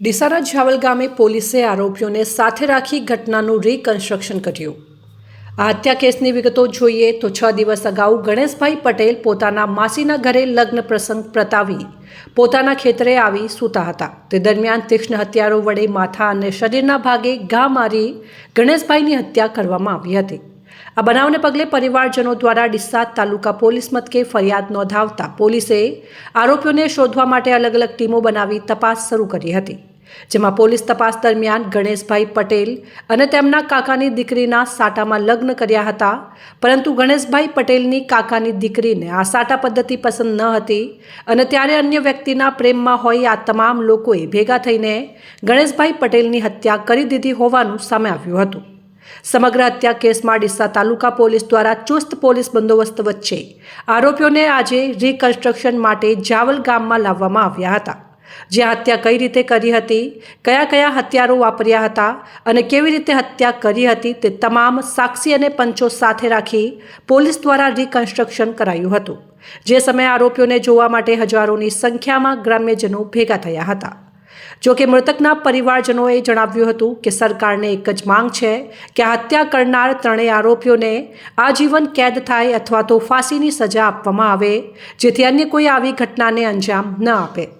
ડીસાના ઝાવલ ગામે પોલીસે આરોપીઓને સાથે રાખી ઘટનાનું રિકન્સ્ટ્રક્શન કર્યું. આ હત્યા કેસની વિગતો જોઈએ તો છ દિવસ અગાઉ ગણેશભાઈ પટેલ પોતાના માસીના ઘરે લગ્ન પ્રસંગ પ્રતાવી પોતાના ખેતરે આવી સૂતા હતા. તે દરમિયાન તીક્ષ્ણ હત્યારો વડે માથા અને શરીરના ભાગે ઘા મારી ગણેશભાઈની હત્યા કરવામાં આવી હતી. આ બનાવને પગલે પરિવારજનો દ્વારા ડિસ્સા તાલુકા પોલીસ મથકે ફરિયાદ નોંધાવતા પોલીસે આરોપીઓને શોધવા માટે અલગ અલગ ટીમો બનાવી તપાસ શરૂ કરી હતી. જેમાં પોલીસ તપાસ દરમિયાન ગણેશભાઈ પટેલ અને તેમના કાકાની દીકરીના સાટામાં લગ્ન કર્યા હતા. પરંતુ ગણેશભાઈ પટેલની કાકાની દીકરીને આ સાટા પદ્ધતિ પસંદ ન હતી અને ત્યારે અન્ય વ્યક્તિના પ્રેમમાં હોય આ તમામ લોકોએ ભેગા થઈને ગણેશભાઈ પટેલની હત્યા કરી દીધી હોવાનું સામે આવ્યું હતું. સમગ્ર હત્યા કેસમાં ડીસા તાલુકા પોલીસ દ્વારા ચુસ્ત પોલીસ બંદોબસ્ત વચ્ચે આરોપીઓને આજે રિકન્સ્ટ્રક્શન માટે જાવલ ગામમાં લાવવામાં આવ્યા હતા. જ્યાં હત્યા કઈ રીતે કરી હતી, કયા કયા હત્યારો વાપર્યા હતા અને કેવી રીતે હત્યા કરી હતી તે તમામ સાક્ષી અને પંચો સાથે રાખી પોલીસ દ્વારા રિકન્સ્ટ્રક્શન કરાયું હતું. જે સમયે આરોપીઓને જોવા માટે હજારોની સંખ્યામાં ગ્રામ્યજનો ભેગા થયા હતા. જો કે મૃતકના પરિવારજનોએ જણાવ્યું હતું કે સરકારને એક જ માંગ છે કે હત્યા કરનાર ત્રણેય આરોપીઓને આજીવન કેદ થાય અથવા તો ફાંસીની સજા આપવામાં આવે, જેથી અન્ય કોઈ આવી ઘટનાને અંજામ ન આપે.